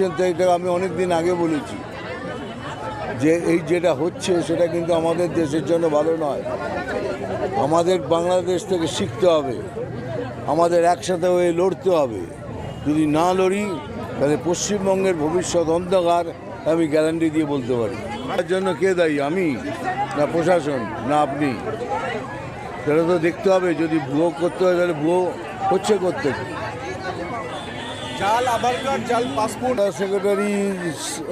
এটা আমি অনেক দিন আগে বলেছি। যে এই যেটা হচ্ছে সেটা কিন্তু আমাদের দেশের জন্য ভালো নয়। আমাদের বাংলাদেশ থেকে শিখতে হবে। আমাদের একসাথে হয়ে লড়তে হবে। যদি না লড়ি, তাহলে পশ্চিমবঙ্গের ভবিষ্যৎ অন্ধকার, আমি গ্যারান্টি দিয়ে বলতে পারি। তার জন্য কে দায়ী, আমি? না প্রশাসন, না আপনি? সেটা তো দেখতে হবে, যদি ভুয়ো করতে হয়, তাহলে ভুয়ো হচ্ছে করতে জাল আধার কার্ড জাল পাসপোর্ট। সেক্রেটারি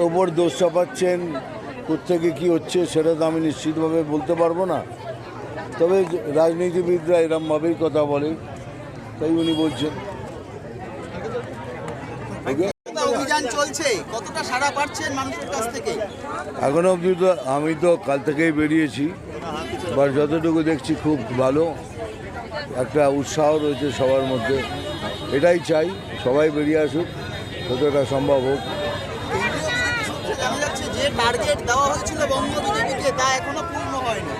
ওপর দোষ চাপাচ্ছেন। কোথেকে কি হচ্ছে সেটা তো আমি নিশ্চিতভাবে বলতে পারব না। তবে রাজনীতিবিদরা এরমভাবেই কথা বলে। তাই উনি বলছেন। ওকে অভিযান চলছে? কতটা সাড়া পাচ্ছেন মানুষের কাছ থেকে? এখনও অবধি তো আমি তো কাল থেকেই বেরিয়েছি। বা যতটুকু দেখছি খুব ভালো। একটা উৎসাহ রয়েছে সবার মধ্যে। এটাই চাই সবাই বেরিয়ে আসুক যতটা সম্ভব হোক। কেন্দ্রীয় বিজেপি সূত্রে জানা যাচ্ছে যে টার্গেট দেওয়া হয়েছিল বঙ্গ বিজেপিকে তা এখনও পূর্ণ হয়নি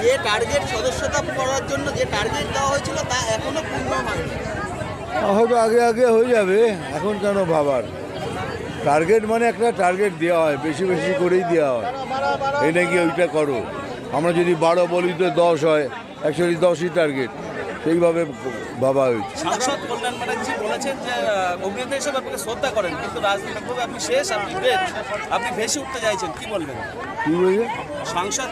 যে টার্গেট সদস্যতা করার জন্য যে টার্গেট দেওয়া হয়েছিল তা এখনও পূর্ণ হয়নি। হয়তো আগে আগে হয়ে যাবে এখন কেন ভাবার? টার্গেট মানে একটা টার্গেট দেওয়া হয় বেশি বেশি করেই দেওয়া হয়। এই নাকি ওইটা করো। আমরা যদি বারো বলি তো দশ হয়। অ্যাকচুয়ালি দশই টার্গেট সেইভাবে ভাবা হয়েছে। সাংসদ কল্যাণ ব্যানার্জি বলেছেন যে অভিনেতা হিসেবে আপনাকে শ্রদ্ধা করেন কিন্তু রাজনীতি আপনি শেষ আপনি আপনি ভেসে উঠতে চাইছেন কি বলবেন? কি বলবেন সাংসদ